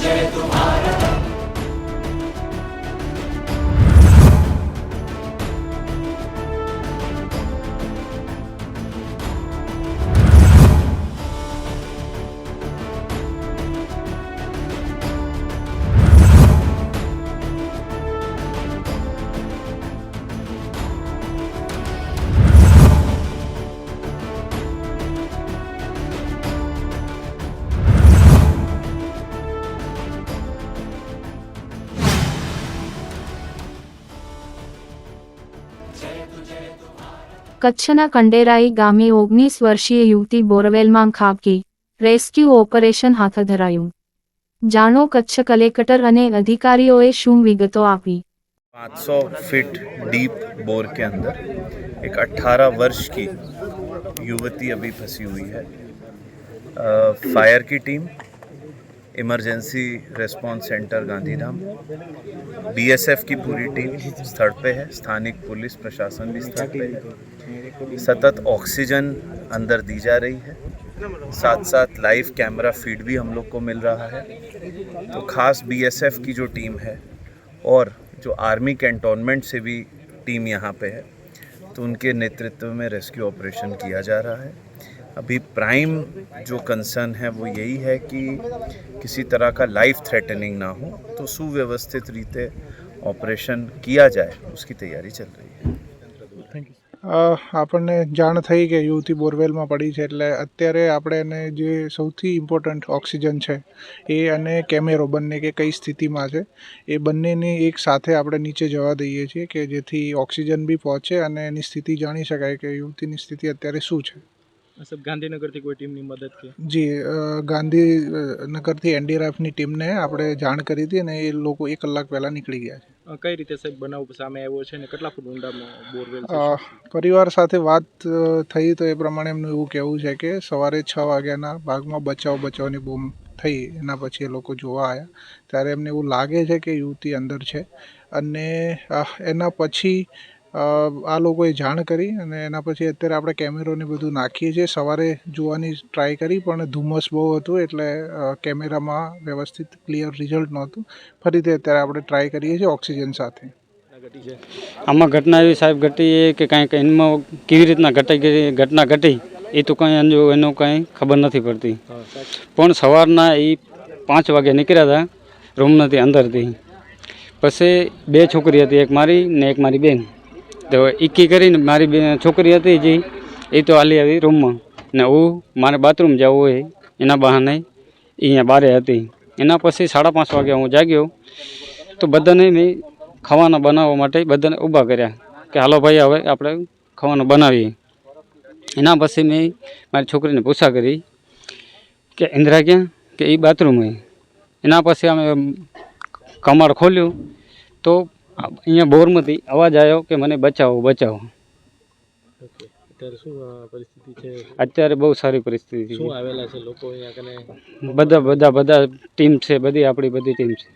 Sanche tu કચ્છના કંડેરાઈ ગામે ઓગણીસ વર્ષીય યુવતી બોરવેલમાં ખાબકી રેસ્ક્યુ ઓપરેશન હાથ ધરાયું જાણો કચ્છ કલેક્ટર અને અધિકારીઓએ શું વિગતો આપી 500 फीट डीप बोर के अंदर एक 18 वर्ष की युवती अभी फंसी हुई है अ, फायर की team emergency response centre Gandhidham BSF की पूरी टीम स्थल पे है स्थानिक पुलिस प्रशासन भी स्थल पे है सतत ऑक्सीजन अंदर दी जा रही है। साथ साथ लाइव कैमरा फ़ीड भी हम लोग को मिल रहा है। तो खास बीएसएफ की जो टीम है और जो आर्मी कैंटोनमेंट से भी टीम यहाँ पे है तो उनके नेतृत्व में रेस्क्यू ऑपरेशन किया जा रहा है। अभी प्राइम जो कंसर्न है वो यही है कि किसी तरह का लाइफ थ्रेटनिंग ना हो तो सुव्यवस्थित रीते ऑपरेशन किया जाए उसकी तैयारी चल रही है। અ, આપણને જાણ થઈ કે યુવતી બોરવેલમાં પડી છે એટલે અત્યારે આપણે એને જે સૌથી ઇમ્પોર્ટન્ટ ઓક્સિજન છે એ અને કેમેરો બંને કે કઈ સ્થિતિમાં છે, એ બંનેને એક સાથે આપણે નીચે જવા દઈએ છીએ કે જેથી ઓક્સિજન બી પહોંચે અને એની સ્થિતિ જાણી શકાય કે યુવતીની સ્થિતિ અત્યારે શું છે. સાહેબ ગાંધીનગરથી કોઈ ટીમની મદદ કે? જી ગાંધીનગરથી એનડીઆરએફની ટીમને આપણે જાણ કરી હતી અને એ લોકો એક કલાક પહેલાં નીકળી ગયા છે. કઈ રીતે સાહેબ બનાવ સામે આવ્યો છે ને કેટલા ફૂટ ઊંડામાં બોરવેલ પરિવાર સાથે વાત થઈ તો એ પ્રમાણે એમનું એવું કહેવું છે કે સવારે છ વાગ્યાના ભાગમાં બચાવ બચાવની બૂમ થઈ એના પછી એ લોકો જોવા આવ્યા ત્યારે એમને એવું લાગે છે કે યુવતી અંદર છે અને એના પછી આ લોકોએ જાણ કરી અને એના પછી અત્યારે આપણે કેમેરોને બધું નાખીએ છીએ. સવારે જોવાની ટ્રાય કરી, પણ ધુમ્મસ બહુ હતું એટલે કેમેરામાં વ્યવસ્થિત ક્લિયર રિઝલ્ટ નહોતું. ફરીથી અત્યારે આપણે ટ્રાય કરીએ છીએ ઓક્સિજન સાથે. આમાં ઘટના એવી સાહેબ ઘટી એ કે કાંઈક એમાં કેવી રીતના ઘટાઈ ઘટના ઘટી, એ તો કાંઈ અંજો એનું કાંઈ ખબર નથી પડતી. પણ સવારના એ પાંચ વાગે નીકળ્યા હતા, રૂમમાંથી અંદરથી. પછી બે છોકરી હતી, એક મારી ને એક મારી બેન. તો એકી કરીને મારી બે છોકરી હતી જે એ તો હાલી આવી રૂમમાં. ને હું મારે બાથરૂમ જવું હોય એના બહાને અહીંયા બારે હતી. એના પછી સાડા પાંચ વાગે હું જાગ્યો. તો બધાને મેં ખાવાના બનાવવા માટે બધાને ઊભા કર્યા કે હાલો ભાઈ હવે આપણે ખાવાનું બનાવીએ. એના પછી મેં મારી છોકરીને પૂછા કરી કે ઇન્દ્રા ક્યાં? કે એ બાથરૂમ હોય. એના પછી અમે કમર ખોલ્યું. તો અહીંયા બોરમાંથી અવાજ આવ્યો કે મને બચાવો બચાવો. અત્યારે પરિસ્થિતિ છે? બહુ સારી પરિસ્થિતિ શું છે આવેલા છે લોકો અહીંયા બધા બધા બધા ટીમ છે બધી આપણી બધી ટીમ છે.